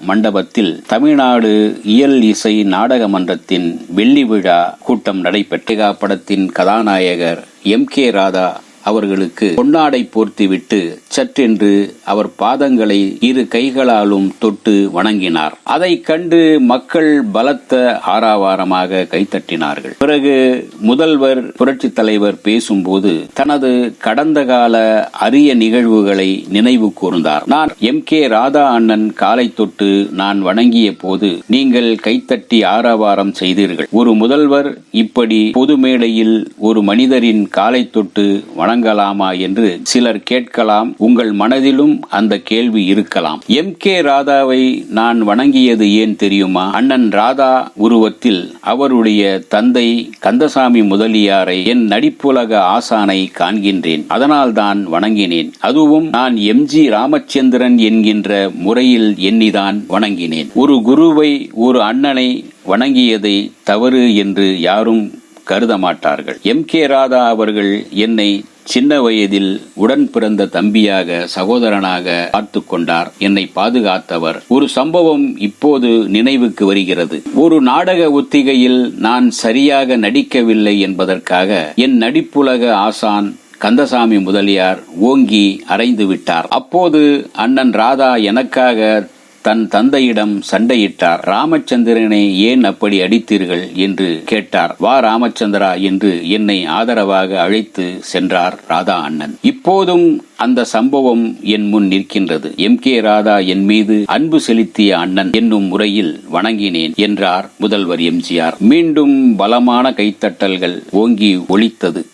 மண்டபத்தில் தமிழ்நாடு இயல் இசை நாடக மன்றத்தின் வெள்ளி விழா கூட்டம் நடைபெற்ற படத்தின் கதாநாயகர் எம் கே ராதா அவர்களுக்கு பொன்னாடை போர்த்திவிட்டு சற்றென்று அவர் பாதங்களை இரு கைகளாலும் தொட்டு வணங்கினார். அதை கண்டு மக்கள் பலத்த ஆராவாரமாக கைத்தட்டினார்கள் பிறகு முதல்வர் புரட்சித் தலைவர் பேசும்போது தனது கடந்த கால அரிய நிகழ்வுகளை நினைவு கூர்ந்தார். நான் எம். கே. ராதா அண்ணன் காலை தொட்டு நான் வணங்கிய போது நீங்கள் கைத்தட்டி ஆரவாரம் செய்தீர்கள். ஒரு முதல்வர் இப்படி பொது மேடையில் ஒரு மனிதரின் காலை தொட்டு வணங்கலாமா என்று சிலர் கேட்கலாம். உங்கள் மனதிலும் அந்த கேள்வி இருக்கலாம். எம் கே ராதாவை நான் வணங்கியது ஏன் தெரியுமா? அண்ணன் ராதா உருவத்தில் அவருடைய தந்தை கந்தசாமி முதலியாரை என் நடிப்புலக ஆசானை காண்கின்றேன். அதனால்தான் வணங்கினேன். அதுவும் நான் எம் ஜி ராமச்சந்திரன் என்கின்ற முறையில் எண்ணிதான் வணங்கினேன். ஒரு குருவை ஒரு அண்ணனை வணங்கியதை தவறு என்று யாரும் கருத மாட்டார்கள் எம். கே. ராதா அவர்கள் என்னை சின்ன வயதில் உடன் பிறந்த தம்பியாக சகோதரனாக பார்த்து கொண்டார். என்னை பாதுகாத்தவர். ஒரு சம்பவம் இப்போது நினைவுக்கு வருகிறது. ஒரு நாடக ஒத்திகையில் நான் சரியாக நடிக்கவில்லை என்பதற்காக என் நடிப்புலக ஆசான் கந்தசாமி முதலியார் ஓங்கி அறைந்து விட்டார். அப்போது அண்ணன் ராதா எனக்காக தன் தந்தையிடம் சண்டையிட்டார். ராமச்சந்திரனை ஏன் அப்படி அடித்தீர்கள்? என்று கேட்டார். வா ராமச்சந்திரா என்று என்னை ஆதரவாக அழைத்து சென்றார் ராதா அண்ணன். இப்போதும் அந்த சம்பவம் என் முன் நிற்கின்றது. எம். கே. ராதா என் மீது அன்பு செலுத்திய அண்ணன் என்னும் முறையில் வணங்கினேன் என்றார் முதல்வர் எம்ஜிஆர் மீண்டும் பலமான கைத்தட்டல்கள் ஓங்கி ஒழித்தது.